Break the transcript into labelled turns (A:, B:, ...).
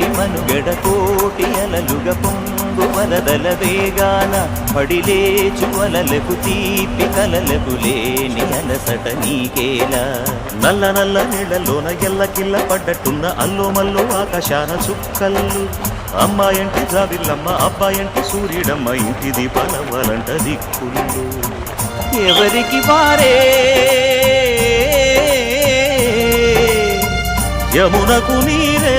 A: మనుగడ కోటి అలలుగ పొంగు వరదల వేగాన పడిలేచు అలలకు తీపి కలలకు లేని అలసట నీకేలా? నల్ల నల్ల నీళ్ళలోన ఎల్లకిల్ల పడ్డట్టున్న అల్లో మల్లో ఆకాశాన చుక్కల్లు. అమ్మాయంటే జాబిల్లమ్మ అబ్బాయంటే సూర్యుడమ్మ ఇంటిది బలవలంట దిక్కులు ఎవరికి వారే? యమునకు నీరే.